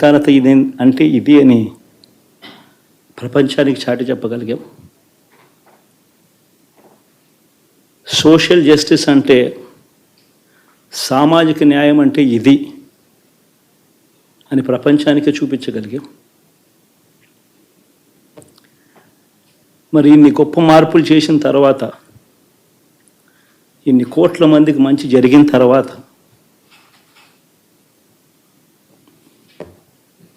విస్తారత ఇది అంటే ఇది అని ప్రపంచానికి చాటి చెప్పగలిగాం. సోషల్ జస్టిస్ అంటే సామాజిక న్యాయం అంటే ఇది అని ప్రపంచానికి చూపించగలిగాం. మరి ఇన్ని గొప్ప మార్పులు చేసిన తర్వాత ఇన్ని కోట్ల మందికి మంచి జరిగిన తర్వాత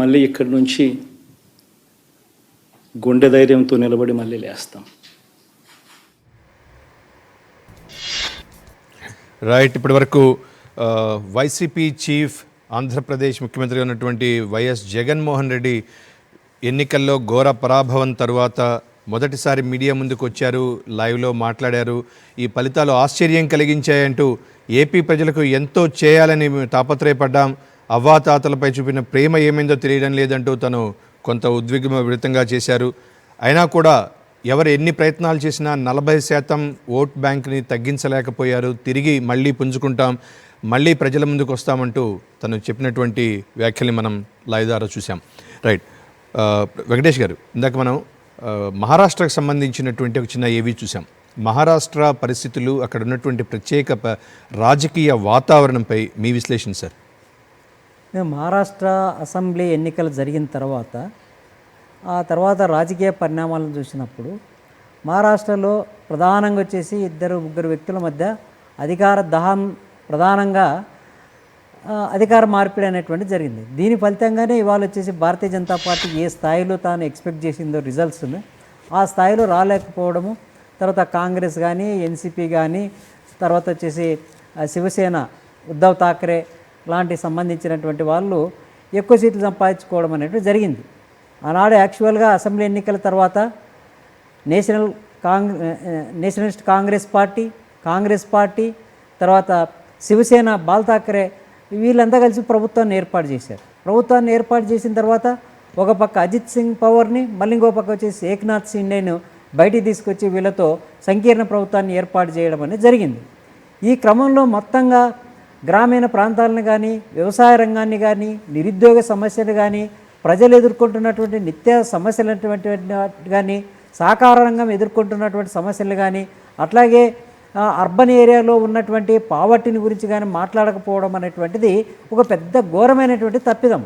మళ్ళీ ఇక్కడి నుంచి గుండె ధైర్యంతో నిలబడి మళ్ళీ లేస్తాం. రైట్ ఇప్పటి వరకు వైసీపీ చీఫ్ ఆంధ్రప్రదేశ్ ముఖ్యమంత్రి ఉన్నటువంటి వైఎస్ జగన్మోహన్ రెడ్డి ఎన్నికల్లో ఘోర పరాభవం తరువాత మొదటిసారి మీడియా ముందుకు వచ్చారు లైవ్లో మాట్లాడారు. ఈ ఫలితాలు ఆశ్చర్యం కలిగించాయంటూ ఏపీ ప్రజలకు ఎంతో చేయాలని మేము తాపత్రయపడ్డాం. అవ్వాతాతలపై చూపిన ప్రేమ ఏమైందో తెలియడం లేదంటూ తను కొంత ఉద్విగ్న ఉద్విగ్నభరితంగా చేశారు. అయినా కూడా ఎవరు ఎన్ని ప్రయత్నాలు చేసినా నలభై శాతం ఓట్ బ్యాంక్ని తగ్గించలేకపోయారు. తిరిగి మళ్ళీ పుంజుకుంటాం మళ్ళీ ప్రజల ముందుకు వస్తామంటూ తను చెప్పినటువంటి వ్యాఖ్యల్ని మనం లైవ్ ద్వారా చూసాం రైట్ వెంకటేష్ గారు ఇందాక మనం మహారాష్ట్రకు సంబంధించినటువంటి ఒక చిన్న ఏవి చూసాం మహారాష్ట్ర పరిస్థితులు అక్కడ ఉన్నటువంటి ప్రత్యేక రాజకీయ వాతావరణంపై మీ విశ్లేషణ సార్. మేము మహారాష్ట్ర అసెంబ్లీ ఎన్నికలు జరిగిన తర్వాత ఆ తర్వాత రాజకీయ పరిణామాలను చూసినప్పుడు మహారాష్ట్రలో ప్రధానంగా వచ్చేసి ఇద్దరు ముగ్గురు వ్యక్తుల మధ్య అధికార దహం ప్రధానంగా అధికార మార్పిడి అనేటువంటి జరిగింది. దీని ఫలితంగానే ఇవాళ వచ్చేసి భారతీయ జనతా పార్టీ ఏ స్థాయిలో తాను ఎక్స్పెక్ట్ చేసిందో రిజల్ట్స్ను ఆ స్థాయిలో రాలేకపోవడము తర్వాత కాంగ్రెస్ కానీ ఎన్సిపి కానీ తర్వాత వచ్చేసి శివసేన ఉద్ధవ్ ఠాక్రే లాంటి సంబంధించినటువంటి వాళ్ళు ఎక్కువ సీట్లు సంపాదించుకోవడం అనేటువంటి జరిగింది. ఆనాడు యాక్చువల్గా అసెంబ్లీ ఎన్నికల తర్వాత national Kong nationalist Congress party Congress party తర్వాత శివసేన బాల్ థాకరే వీళ్ళంతా కలిసి ప్రభుత్వాన్ని ఏర్పాటు చేశారు. ప్రభుత్వాన్ని ఏర్పాటు చేసిన తర్వాత ఒక పక్క అజిత్ సింగ్ పవర్ని మళ్ళీ ఇంకో పక్క వచ్చేసి ఏక్నాథ్ సిండేను బయటికి తీసుకొచ్చి వీళ్ళతో సంకీర్ణ ప్రభుత్వాన్ని ఏర్పాటు చేయడం అనేది జరిగింది. ఈ క్రమంలో మొత్తంగా గ్రామీణ ప్రాంతాలను కానీ వ్యవసాయ రంగాన్ని కానీ నిరుద్యోగ సమస్యలు కానీ ప్రజలు ఎదుర్కొంటున్నటువంటి నిత్య సమస్యలటువంటి కానీ సహకార రంగం ఎదుర్కొంటున్నటువంటి సమస్యలు కానీ అట్లాగే అర్బన్ ఏరియాలో ఉన్నటువంటి పావర్టీని గురించి కానీ మాట్లాడకపోవడం అనేటువంటిది ఒక పెద్ద ఘోరమైనటువంటి తప్పిదం.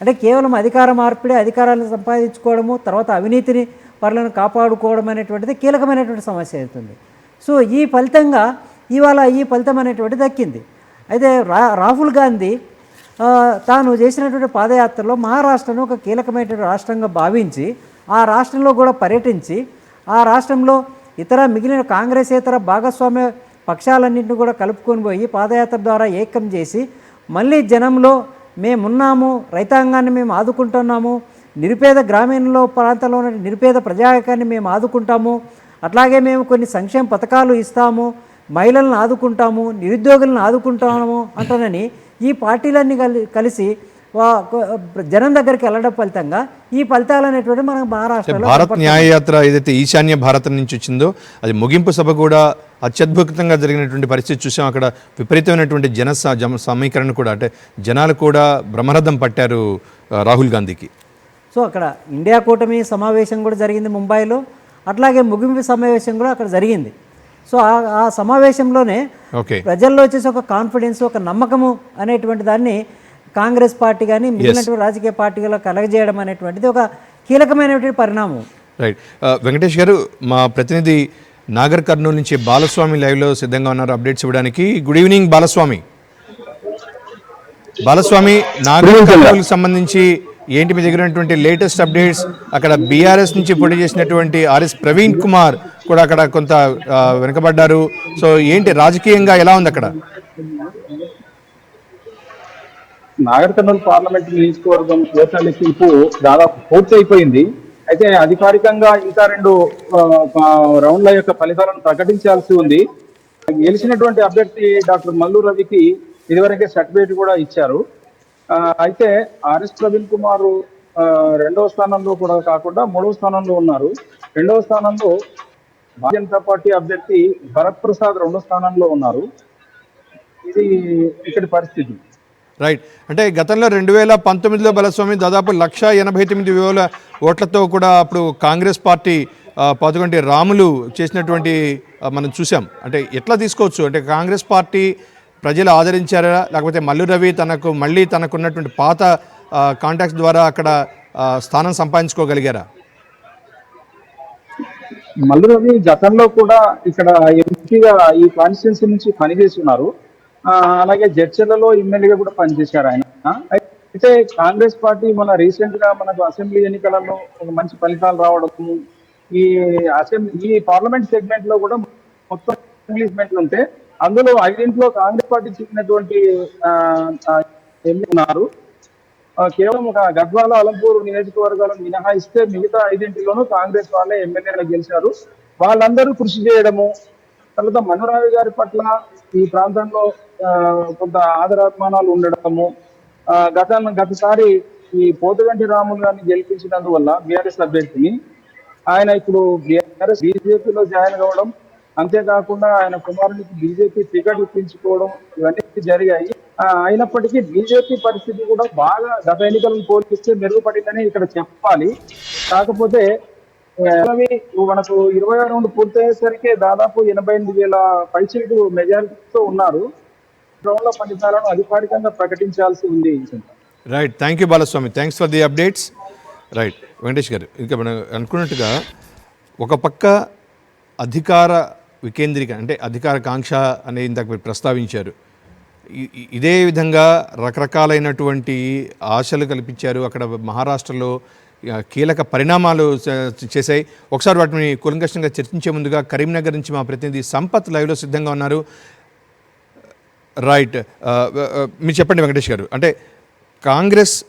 అంటే కేవలం అధికార మార్పిడి అధికారాలను సంపాదించుకోవడము తర్వాత అవినీతిని పరులను కాపాడుకోవడం అనేటువంటిది కీలకమైనటువంటి సమస్య అవుతుంది. సో ఈ ఫలితంగా ఇవాళ ఈ ఫలితం అనేటువంటిది దక్కింది. అయితే రా రాహుల్ గాంధీ తాను చేసినటువంటి పాదయాత్రలో మహారాష్ట్రను ఒక కీలకమైనటువంటి రాష్ట్రంగా భావించి ఆ రాష్ట్రంలో కూడా పర్యటించి ఆ రాష్ట్రంలో ఇతర మిగిలిన కాంగ్రెసేతర భాగస్వామ్య పక్షాలన్నింటినీ కూడా కలుపుకొని పోయి పాదయాత్ర ద్వారా ఏకం చేసి మళ్ళీ జనంలో మేమున్నాము రైతాంగాన్ని మేము ఆదుకుంటున్నాము నిరుపేద గ్రామీణలో ప్రాంతంలో ఉన్న నిరుపేద ప్రజాకాన్ని మేము ఆదుకుంటాము అట్లాగే మేము కొన్ని సంక్షేమ పథకాలు ఇస్తాము మహిళలను ఆదుకుంటాము నిరుద్యోగులను ఆదుకుంటాము అంటానని ఈ పార్టీలన్నీ కలి కలిసి జనం దగ్గరికి వెళ్ళడం ఫలితంగా ఈ ఫలితాలు అనేటువంటి మనకు మహారాష్ట్రలో భారత్ న్యాయయాత్ర ఏదైతే ఈశాన్య భారతం నుంచి వచ్చిందో అది ముగింపు సభ కూడా అత్యద్భుతంగా జరిగినటువంటి పరిస్థితి చూసాం. అక్కడ విపరీతమైనటువంటి జన సమీకరణ కూడా అంటే జనాలు కూడా బ్రహ్మరథం పట్టారు రాహుల్ గాంధీకి. సో అక్కడ ఇండియా కూటమి సమావేశం కూడా జరిగింది ముంబైలో. అట్లాగే ముగింపు సమావేశం కూడా అక్కడ జరిగింది. సో ఆ ఆ సమావేశంలోనే ఓకే. ప్రజల్లో వచ్చేసి ఒక కాన్ఫిడెన్స్ ఒక నమ్మకము అనేటువంటి దాన్ని కాంగ్రెస్ పార్టీ కానీ మిగిలినటువంటి రాజకీయ పార్టీలో కలగజేయడం అనేటువంటిది ఒక కీలకమైనటువంటి పరిణామం. రైట్ ఆ, వెంకటేష్ గారు మా ప్రతినిధి నాగర్ కర్నూలు నుంచి బాలస్వామి లైవ్లో సిద్ధంగా ఉన్నారు అప్డేట్స్ ఇవ్వడానికి. Good evening Balaswamy. బాలస్వామి నాగర్ కర్నూలుకి సంబంధించి ఏంటి మీ దగ్గర ఉన్నటువంటి లేటెస్ట్ అప్డేట్స్? అక్కడ బీఆర్ఎస్ నుంచి పోటీ చేసినటువంటి ఆర్ఎస్ ప్రవీణ్ కుమార్ కూడా అక్కడ కొంత వెనుకబడ్డారు. సో ఏంటి రాజకీయంగా ఎలా ఉంది అక్కడ? నాగర్ కర్నూలు పార్లమెంట్ నియోజకవర్గం ఓట్ల లెక్కింపు దాదాపు పూర్తి అయిపోయింది. అయితే అధికారికంగా ఇంకా రెండు రౌండ్ల యొక్క ఫలితాలను ప్రకటించాల్సి ఉంది. గెలిచినటువంటి అభ్యర్థి డాక్టర్ మల్లు రవికి ఇదివరకే సర్టిఫికేట్ కూడా ఇచ్చారు. అయితే ఆర్ఎస్ ప్రవీణ్ కుమార్ రెండవ స్థానంలో కూడా కాకుండా మూడవ స్థానంలో ఉన్నారు. రెండవ స్థానంలో భారతీయ జనతా పార్టీ అభ్యర్థి భరత్ ప్రసాద్ రెండో స్థానంలో ఉన్నారు. ఇది ఇక్కడి పరిస్థితి. రైట్ అంటే గతంలో రెండు వేల పంతొమ్మిదిలో బలస్వామి దాదాపు లక్ష ఎనభై తొమ్మిది వేల ఓట్లతో కూడా అప్పుడు కాంగ్రెస్ పార్టీ పదకొండు రాములు చేసినటువంటి మనం చూసాం అంటే ఎట్లా తీసుకోవచ్చు? అంటే కాంగ్రెస్ పార్టీ ప్రజలు ఆదరించారా? లేకపోతే మల్లు రవి తనకు మళ్ళీ తనకున్నటువంటి పాత కాంటాక్ట్స్ ద్వారా అక్కడ స్థానం సంపాదించుకోగలిగారా? మల్లు రవి గతంలో కూడా ఇక్కడ ఎంపీగా ఈ కాన్స్టిట్యున్సీ నుంచి పనిచేసి ఉన్నారు అలాగే జడ్చర్లలో ఎమ్మెల్యేగా కూడా పనిచేశారు ఆయన. అయితే కాంగ్రెస్ పార్టీ మన రీసెంట్గా మనకు అసెంబ్లీ ఎన్నికలలో ఒక మంచి ఫలితాలు రావడం ఈ అసెంబ్లీ ఈ పార్లమెంట్ సెగ్మెంట్లో కూడా మొత్తం ఇంగ్లీష్మెంట్లు ఉంటే అందులో ఐదింట్లో కాంగ్రెస్ పార్టీ చెందినటువంటి ఆ, ఉన్నారు. కేవలం ఒక గద్వాల అలంపూర్ నియోజకవర్గాలను మినహాయిస్తే మిగతా ఐదింటిలోనూ కాంగ్రెస్ వాళ్ళే ఎమ్మెల్యేలు గెలిచారు. వాళ్ళందరూ కృషి చేయడము తర్వాత మనురావి గారి పట్ల ఈ ప్రాంతంలో ఆ, కొంత ఆదరాభిమానాలు ఉండడము గత గతసారి ఈ పోతుగంటి రాములు గారిని గెలిపించినందువల్ల బీఆర్ఎస్ అభ్యర్థిని ఆయన ఇప్పుడు బీఆర్ఎస్ బీజేపీలో జాయిన్ కావడం అంతేకాకుండా ఆయన కుమారునికి బీజేపీ టికెట్ ఇప్పించుకోవడం ఇవన్నీ జరిగాయి. అయినప్పటికీ బీజేపీ పరిస్థితి కూడా బాగా గత ఎన్నికలను పోలిస్తే మెరుగుపడిందని ఇక్కడ చెప్పాలి. కాకపోతే మనకు ఇరవై రెండు పూర్తయ్యేసరికి దాదాపు ఎనభై ఎనిమిది వేల పైచీలకు మెజారిటీతో ఉన్నారు. రౌండ్ల ఫలితాలను అధికారికంగా ప్రకటించాల్సి ఉంది. Right thank you Balaswamy thanks for the updates right Venkatesh garu ఇంకా మనం అనుకున్నట్టుగా ఒక పక్క అధికార వికేంద్రిక అంటే అధికార కాంక్ష అనేది ఇందాక మీరు ప్రస్తావించారు. ఇదే విధంగా రకరకాలైనటువంటి ఆశలు కల్పించారు. అక్కడ మహారాష్ట్రలో కీలక పరిణామాలు చేశాయి. ఒకసారి వాటిని కూలంకషంగా చర్చించే ముందుగా కరీంనగర్ నుంచి మా ప్రతినిధి సంపత్ లైవ్లో సిద్ధంగా ఉన్నారు. రైట్. మీరు చెప్పండి వెంకటేష్ గారు. అంటే కాంగ్రెస్